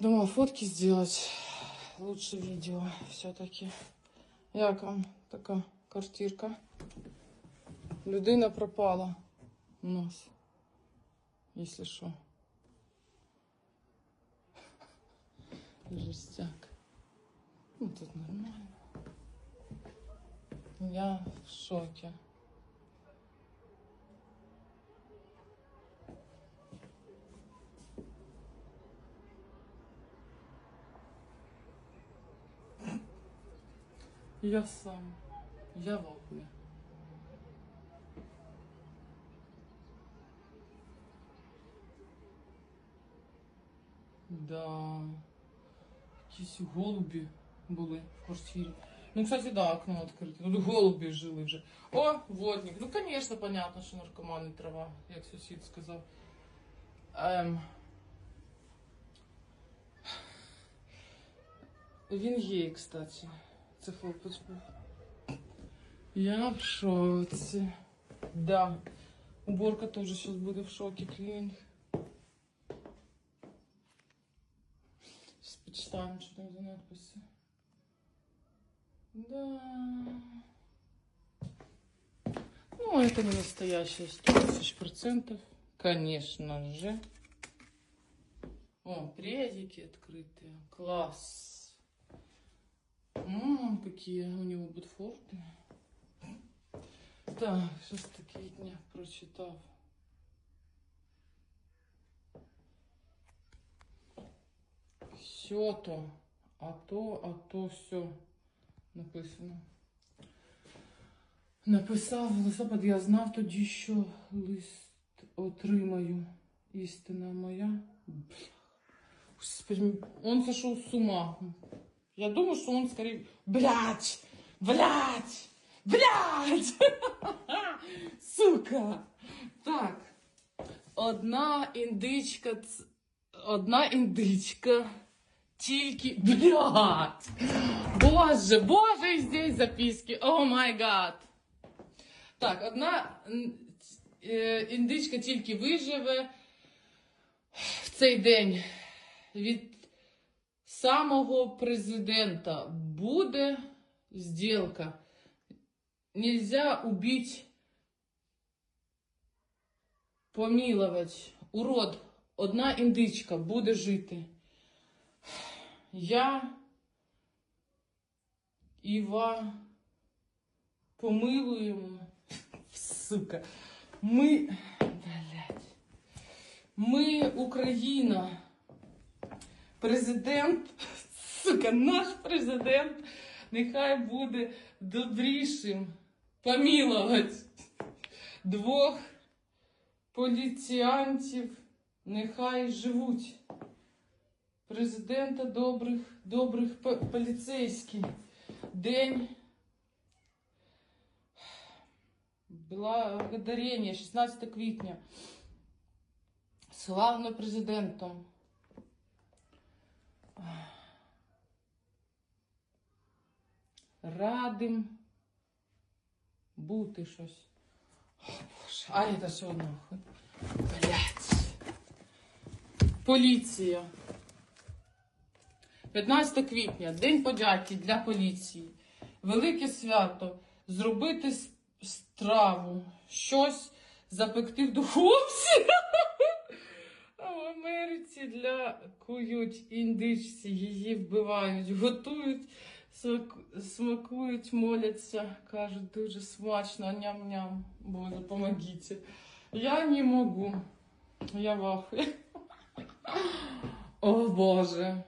Думала фотки сделать. Лучше видео все-таки. Як вам така квартирка? Людина пропала у нас. Если що. Жестяк. Ну, тут нормально. Я в шоке. Я сам. Я в ахуї. Да. Якісь голубі були в квартирі. Ну, кстати, да, окно відкрите. Тут голубі жили вже. О, водник. Ну, конечно, понятно, що наркомани трава, як сусід сказав. Ем. Він гей, кстати. Це був. Я в шоці. Да. Уборка тоже сейчас буде в шоке, клининг. Сейчас почитаем, что там за надписи. Да. Ну, это не настоящая 100 тысяч процентов. Конечно же. О, презики открытые. Класс. М, какие у него ботфорты. Так, щось таке дня прочитав. Все то, а то, а то все написано. Написав листопад, я знав тоді, що лист отримаю. Істина моя. Бля. Он сошел с ума. Я думаю, что он скорее... Блять! Блять! Блять! Сука! Так. Одна індичка. Одна індичка. Тільки. Блять! Боже, боже, і здесь записки. О май гад. Так, одна індичка тільки виживе в цей день від самого президента буде сделка. Нельзя убить, помиловать. Урод, одна індичка буде жити. Я Іва помилуємо. Сука. Ми. Блядь. Ми Україна. Президент, сука, наш президент, нехай буде добрішим помілувати двох поліціянтів, нехай живуть. Президента добрих, добрих по- поліцейський. День благодарення, 16 квітня. Славно президентом. Радим бути щось. О, Боже, а це все одно. Блять. Поліція. 15 квітня, День подяки для поліції. Велике свято. Зробити страву. Щось запекти в духовці. Америці для кують індичці, її вбивають, готують, смакують, моляться, кажуть, дуже смачно, ням-ням. Боже, помогите. Я не можу. Я вахую. О Боже.